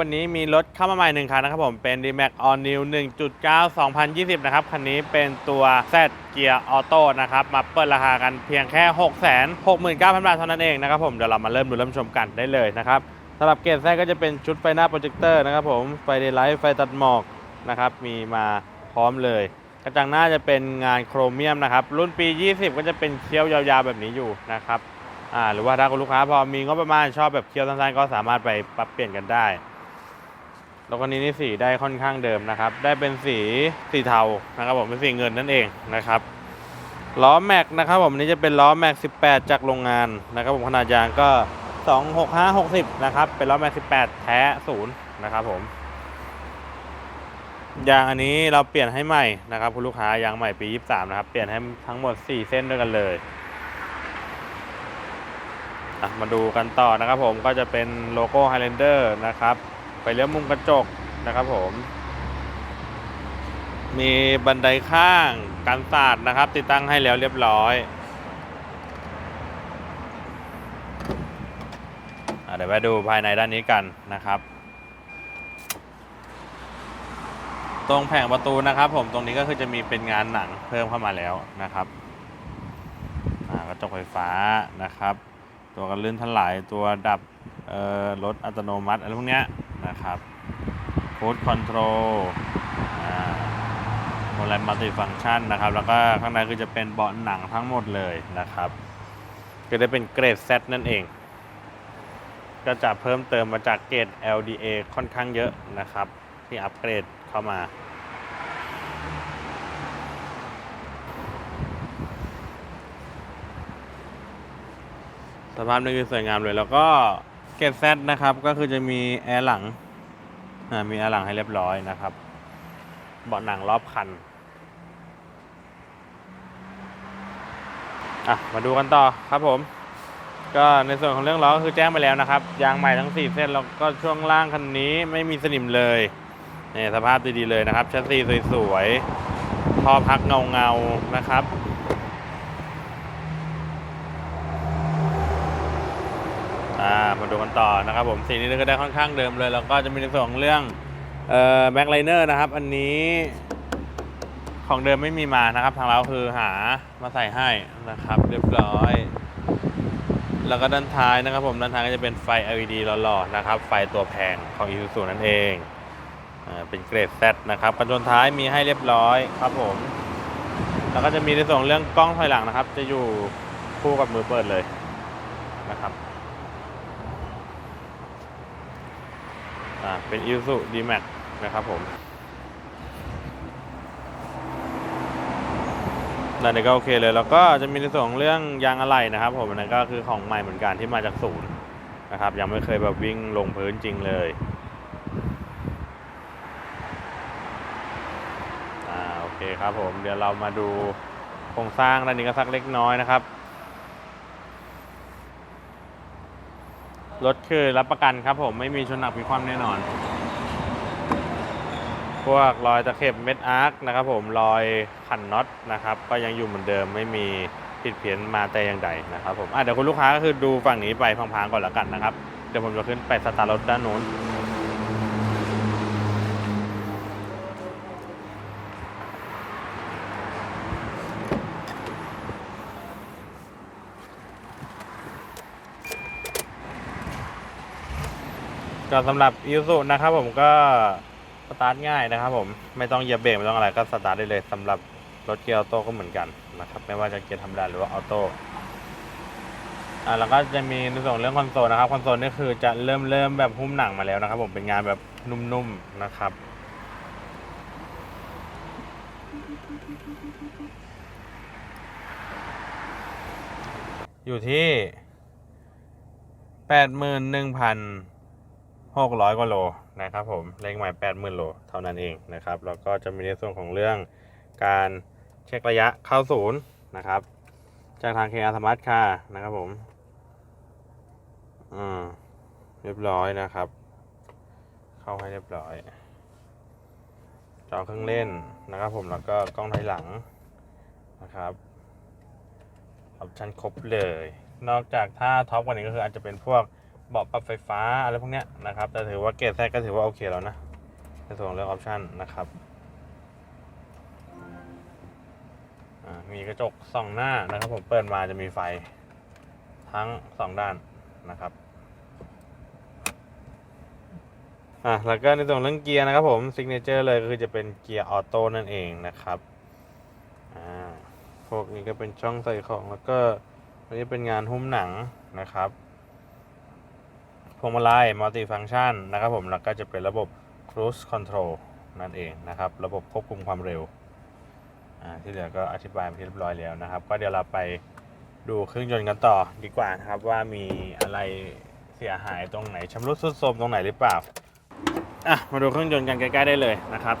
วันนี้มีรถเข้ามาใหม่หนึ่งคันนะครับผมเป็น D-Max All New 1.9 2020 นะครับ คันนี้เป็นตัว Z เกียร์ออโต้นะครับ มาเปิดราคากันเพียงแค่ 6 6 9 0 0 0 บาทเท่านั้นเองนะครับผมเดี๋ยวเรามาเริ่มดูเริ่มชมกันได้เลยนะครับสำหรับเกรดแซก็จะเป็นชุดไฟหน้าโปรเจคเตอร์นะครับผมไฟเดย์ไลท์ไฟตัดหมอกนะครับมีมาพร้อมเลย กระจังหน้าจะเป็นงานโครเมียมนะครับรุ่นปี 20 ก็จะเป็นเคี้ยวยาวๆแบบนี้อยู่นะครับอ่าหรือว่าถ้าคุณลูกค้าพอมีงบประมาณชอบแบบเคี้ยวสั้นๆก็สามารถไปปรับเปลี่ยนกันได้ แล้วก็นี้นี่สีได้ค่อนข้างเดิมนะครับ ได้เป็นสีสีเทานะครับผมเป็นสีเงินนั่นเองนะครับล้อแม็กนะครับผมนี้จะเป็นล้อแม็ก 18 จากโรงงานนะครับผมขนาดยางก็ 265 60 นะครับ เป็นล้อแม็ก 18 แท้ศูนย์นะครับผมยางอันนี้เราเปลี่ยนให้ใหม่นะครับคุณลูกค้ายางใหม่ปี 23 นะครับ เปลี่ยนให้ทั้งหมด 4 เส้นด้วยกันเลยมาดูกันต่อนะครับผมก็จะเป็นโลโก้ Highlander นะครับ ไปเลี้ยวมุมกระจกนะครับผม มีบันไดข้างกันศาสตร์นะครับ ติดตั้งให้แล้วเรียบร้อยอเดี๋ยวไปดูภายในด้านนี้กันนะครับ ตรงแผงประตูนะครับ ผมตรงนี้ก็คือจะมีเป็นงานหนังเพิ่มเข้ามาแล้วนะครับกระจกไฟฟ้านะครับ ตัวกันลื่นถลายตัวดับรถอัตโนมัติอะไรพวกเนี้ย นะครับฟูดคอนโทรลอ่าโมเลมัลติฟังชันนะครับ แล้วก็ข้างในคือจะเป็นเบาะหนังทั้งหมดเลยนะครับ ก็ได้เป็นเกรด Z นั่นเอง ก็จะเพิ่มเติมมาจากเกรด LDA ค่อนข้างเยอะนะครับ ที่อัปเกรดเข้ามาสภาพนี่คือสวยงามเลยแล้วก็ เกรด Z นะครับ ก็คือจะมีแอร์หลังมีแอร์หลังให้เรียบร้อยนะครับเบาะหนังรอบคันอะมาดูกันต่อครับผม ก็ในส่วนของเรื่องล้อก็คือแจ้งไปแล้วนะครับ ยางใหม่ทั้ง 4 เส้นแล้วก็ช่วงล่างคันนี้ไม่มีสนิมเลยนี่สภาพดีๆเลยนะครับชัสซีสวยๆท่อพักเงาๆนะครับ อ่า มาดูกันต่อนะครับผมสีนี้ก็ได้ค่อนข้างเดิมเลย แล้วก็จะมีในส่วนของเรื่องเอ่อแบ็คไลเนอร์นะครับ อันนี้ของเดิมไม่มีมานะครับ ทางเราคือหามาใส่ให้นะครับ เรียบร้อย แล้วก็ด้านท้ายนะครับผมด้านท้ายก็จะเป็นไฟ LED หล่อๆนะครับ ไฟตัวแพงของ Isuzu นั่นเองเป็นเกรด Z นะครับกันชนท้ายมีให้เรียบร้อยครับผม แล้วก็จะมีในส่วนเรื่องกล้องถอยหลังนะครับ จะอยู่คู่กับมือเปิดเลยนะครับ อ่า เป็น Isuzu D-Max นะครับผมนั่นนี่ก็โอเคเลย แล้วก็จะมีในส่วนของเรื่องยางอะไหล่นะครับผมอันนั้นก็คือของใหม่เหมือนกันที่มาจากศูนย์นะครับ ยังไม่เคยแบบวิ่งลงพื้นจริงเลยอ่าโอเคครับผมเดี๋ยวเรามาดูโครงสร้างด้านนี้ก็สักเล็กน้อยนะครับ รถคือรับประกันครับผมไม่มีชนหนักมีความแน่นอน พวกรอยตะเข็บเม็ดอาร์คนะครับผมรอยขันน็อตนะครับ ก็ยังอยู่เหมือนเดิมไม่มีผิดเพี้ยนมาแต่อย่างใดนะครับผมอะเดี๋ยวคุณลูกค้าก็คือดูฝั่งนี้ไปพังๆก่อนละกันนะครับ เดี๋ยวผมจะขึ้นไปสตาร์ทรถด้านโน้น ก็สำหรับอิ s u นะครับผมก็สตาร์ทง่ายนะครับผมไม่ต้องเหยียบเบรกไม่ต้องอะไรก็สตาร์ทได้เลยสำหรับรถเกียร์ออโต้ก็เหมือนกันนะครับไม่ว่าจะเกียร์ธรรมดาหรือว่าออโต้อ่าแล้วก็จะมีในส่วนเรื่องคอนโซลนะครับคอนโซลนี่คือจะเริ่มเริ่มแบบหุ้มหนังมาแล้วนะครับ ผมเป็นงานแบบนุ่มๆนะครับอยู่ที่แปดหมื่นหนึ่งพัน หกร้อยกว่าโลนะครับผมเลขหมายแปดหมื่นโลเท่านั้นเองนะครับแล้วก็จะมีในส่วนของเรื่องการเช็คระยะเข้าศูนย์นะครับ จากทาง KR Smart Car นะครับผมอืมเรียบร้อยนะครับ เข้าให้เรียบร้อยจอเครื่องเล่นนะครับ ผมแล้วก็กล้องถอยหลังนะครับออปชันครบเลย นอกจากถ้าท็อปกว่านี้ก็คืออาจจะเป็นพวก เบาะปรับไฟฟ้าอะไรพวกเนี้ยนะครับแต่ถือว่าเกรดแซก็ถือว่าโอเคแล้วนะในส่วนของเรื่องออปชันนะครับมีกระจกสองหน้านะครับ ผมเปิดมาจะมีไฟทั้งสองด้านนะครับอะแล้วก็ในส่วนเรื่องเกียร์นะครับผมซิกเนเจอร์เลยก็คือจะเป็นเกียร์ออโต้นั่นเองนะครับอ่าพวกนี้ก็เป็นช่องใส่ของแล้วก็อันนี้เป็นงานหุ้มหนังนะครับ พวงมาลัยมัลติฟัง c t ชันนะครับผมแล้วก็จะเป็นระบบ cruise control นั่นเองนะครับ ระบบควบคุมความเร็วอ่าที่เหลือก็อธิบายไปที่เรียบร้อยแล้วนะครับ ก็เดี๋ยวเราไปดูเครื่องยนต์กันต่อดีกว่านะครับว่ามีอะไรเสียหายตรงไหนชำรุดทรุดโทรมตรงไหนหรือเปล่าอะมาดูเครื่องยนต์กันใกล้ๆได้เลยนะครับ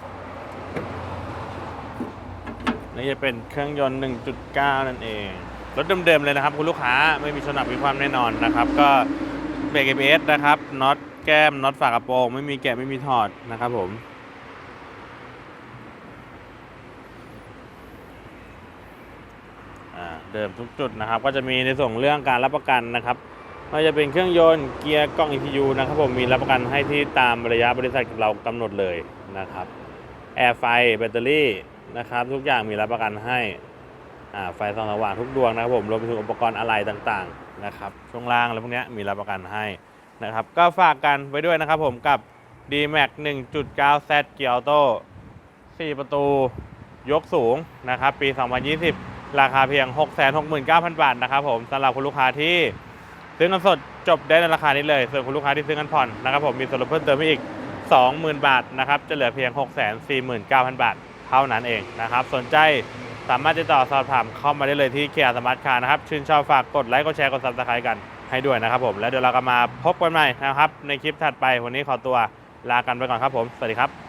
นี่จะเป็นเครื่องยนต์ 1.9 นั่นเองรถเดิมๆเลยนะครับ คุณลูกค้าไม่มีชนหนักมีความแน่นอนนะครับ ก็ เบรก ABS นะครับน็อตแก้มน็อตฝากระโปรงไม่มีแกะไม่มีถอดนะครับผมเดิมทุกจุดนะครับ ก็จะมีในส่วนเรื่องการรับประกันนะครับไม่ว่าจะเป็นเครื่องยนต์เกียร์กล้อง ECU นะครับผมมีรับประกันให้ที่ตามระยะบริษัทเรากำหนดเลยนะครับแอร์ไฟแบตเตอรี่นะครับทุกอย่างมีรับประกันให้ไฟส่องสว่างทุกดวงนะครับผมรวมไปถึงอุปกรณ์อะไหล่ต่างๆ นะครับช่วงล่างอะไรพวกนี้มีรับประกันให้นะครับก็ฝากกันไว้ด้วยนะครับผมกับ D-Max 1.9 Z เกียร์ออโต้4ประตูยกสูงนะครับปี 2020 ราคาเพียง 669,000 บาทนะครับผมสำหรับคุณลูกค้าที่ซื้อเงินสดจบได้ในราคานี้เลย ส่วนคุณลูกค้าที่ซื้อเงินผ่อนนะครับผมมีส่วนลดเพิ่มเติมอีก 20,000 บาทนะครับจะเหลือเพียง 649,000 บาท เท่านั้นเองนะครับสนใจ สามารถติดต่อสอบถามเข้ามาได้เลยที่เคียร์สมาร์ทคาร์นะครับ ชื่นชอบฝากกดไลค์กดแชร์กดซับสไครต์กันให้ด้วยนะครับผม แล้วเดี๋ยวเราก็มาพบกันใหม่นะครับ ในคลิปถัดไปวันนี้ขอตัวลากันไปก่อนครับผม สวัสดีครับ